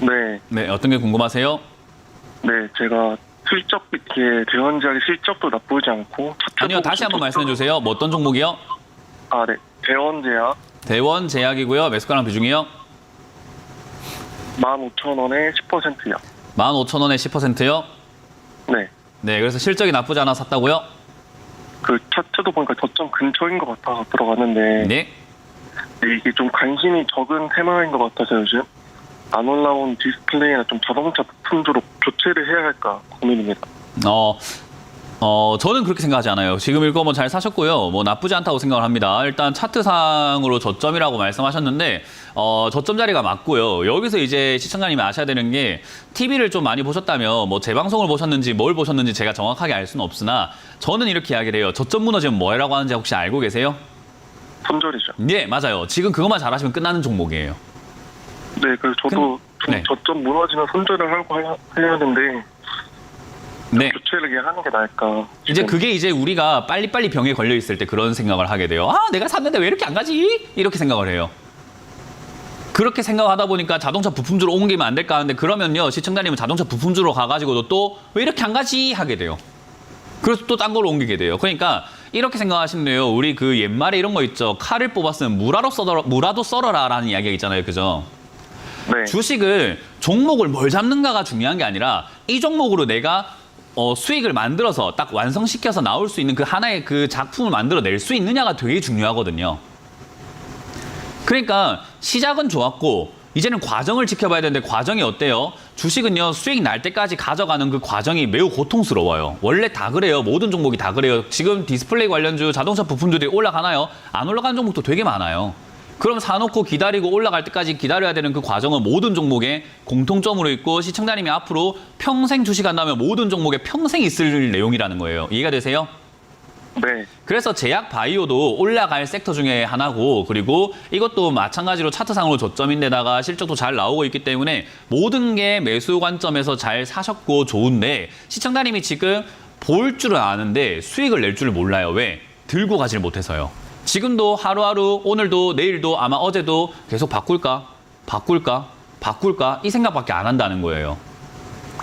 네, 네, 어떤 게 궁금하세요? 네, 제가 실적 이렇게 대원제약의 실적도 나쁘지 않고 차트도 아니요, 다시 한번 말씀해 주세요. 뭐 어떤 종목이요? 아, 네, 대원제약 대원 제약이고요. 매수가랑 비중이요? 15,000원에 10%요. 15,000원에 10%요? 네, 네, 그래서 실적이 나쁘지 않아 샀다고요? 그 차트도 보니까 저점 근처인 것 같아서 들어갔는데 네. 네, 이게 좀 관심이 적은 테마인 것 같아서 요즘 안 올라온 디스플레이나 좀 자동차 부품 주로 교체를 해야 할까 고민입니다. 어, 어, 저는 그렇게 생각하지 않아요. 지금 읽어뭐 잘 사셨고요. 뭐 나쁘지 않다고 생각을 합니다. 일단 차트상으로 저점이라고 말씀하셨는데, 어, 저점 자리가 맞고요. 여기서 이제 시청자님이 아셔야 되는 게, TV를 좀 많이 보셨다면, 뭐 재방송을 보셨는지 뭘 보셨는지 제가 정확하게 알 수는 없으나, 저는 이렇게 이야기를 해요. 저점 무너지면 뭐라고 하는지 혹시 알고 계세요? 손절이죠. 네, 맞아요. 지금 그것만 잘하시면 끝나는 종목이에요. 네, 그래서 저도 근- 좀 네. 저점 무너지면 손절을 하고 해야, 하는데 네. 교체를 이게 하는 게 나을까. 이제 지금. 그게 이제 우리가 빨리빨리 병에 걸려 있을 때 그런 생각을 하게 돼요. 아, 내가 샀는데 왜 이렇게 안 가지? 이렇게 생각을 해요. 그렇게 생각하다 보니까 자동차 부품주로 옮기면 안 될까 하는데 그러면요 시청자님은 자동차 부품주로 가가지고도 또 왜 이렇게 안 가지 하게 돼요. 그래서 또 딴 걸로 옮기게 돼요. 그러니까 이렇게 생각하시면 돼요. 우리 그 옛말에 이런 거 있죠. 칼을 뽑았으면 무라도 썰어라, 무라도 썰어라라는 이야기가 있잖아요. 그죠? 네, 주식을 종목을 뭘 잡는가가 중요한 게 아니라 이 종목으로 내가 어, 수익을 만들어서 딱 완성시켜서 나올 수 있는 그 하나의 그 작품을 만들어낼 수 있느냐가 되게 중요하거든요. 그러니까 시작은 좋았고 이제는 과정을 지켜봐야 되는데 과정이 어때요? 주식은요 수익 날 때까지 가져가는 그 과정이 매우 고통스러워요. 원래 다 그래요. 모든 종목이 다 그래요. 지금 디스플레이 관련주 자동차 부품들이 올라가나요? 안 올라가는 종목도 되게 많아요. 그럼 사놓고 기다리고 올라갈 때까지 기다려야 되는 그 과정은 모든 종목에 공통점으로 있고 시청자님이 앞으로 평생 주식 한다면 모든 종목에 평생 있을 내용이라는 거예요. 이해가 되세요? 네, 그래서 제약 바이오도 올라갈 섹터 중에 하나고 그리고 이것도 마찬가지로 차트상으로 저점인데다가 실적도 잘 나오고 있기 때문에 모든 게 매수 관점에서 잘 사셨고 좋은데 시청자님이 지금 볼 줄은 아는데 수익을 낼 줄을 몰라요. 왜? 들고 가질 못해서요. 지금도 하루하루 오늘도 내일도 아마 어제도 계속 바꿀까? 바꿀까? 바꿀까? 이 생각밖에 안 한다는 거예요.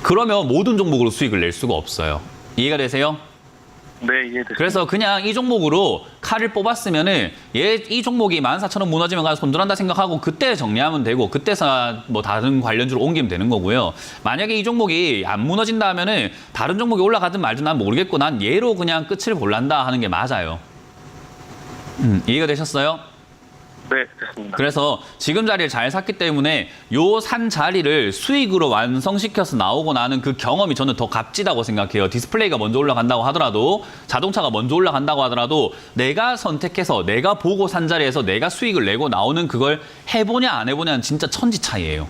그러면 모든 종목으로 수익을 낼 수가 없어요. 이해가 되세요? 네, 이해됐습니다. 그래서 그냥 이 종목으로 칼을 뽑았으면은 얘 이 종목이 14,000원 무너지면 가서 손절한다 생각하고 그때 정리하면 되고 그때서 뭐 다른 관련주로 옮기면 되는 거고요. 만약에 이 종목이 안 무너진다 하면은 다른 종목이 올라가든 말든 난 모르겠고 난 얘로 그냥 끝을 볼란다 하는 게 맞아요. 음, 이해가 되셨어요? 네, 됐습니다. 그래서 지금 자리를 잘 샀기 때문에 요 산 자리를 수익으로 완성시켜서 나오고 나는 그 경험이 저는 더 값지다고 생각해요. 디스플레이가 먼저 올라간다고 하더라도 자동차가 먼저 올라간다고 하더라도 내가 선택해서 내가 보고 산 자리에서 내가 수익을 내고 나오는 그걸 해보냐 안 해보냐는 진짜 천지 차이예요.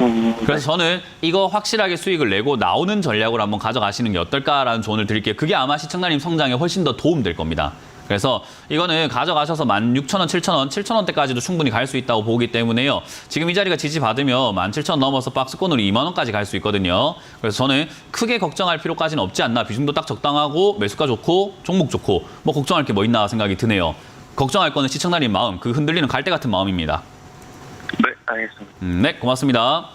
음, 그래서 저는 이거 확실하게 수익을 내고 나오는 전략으로 한번 가져가시는 게 어떨까라는 조언을 드릴게요. 그게 아마 시청자님 성장에 훨씬 더 도움 될 겁니다. 그래서 이거는 가져가셔서 16,000원, 7,000원, 7,000원대까지도 충분히 갈 수 있다고 보기 때문에요. 지금 이 자리가 지지받으면 17,000원 넘어서 박스권으로 2만 원까지 갈 수 있거든요. 그래서 저는 크게 걱정할 필요까지는 없지 않나. 비중도 딱 적당하고 매수가 좋고 종목 좋고 뭐 걱정할 게 뭐 있나 생각이 드네요. 걱정할 거는 시청자님 마음, 그 흔들리는 갈대 같은 마음입니다. 네, 알겠습니다. 음, 네, 고맙습니다.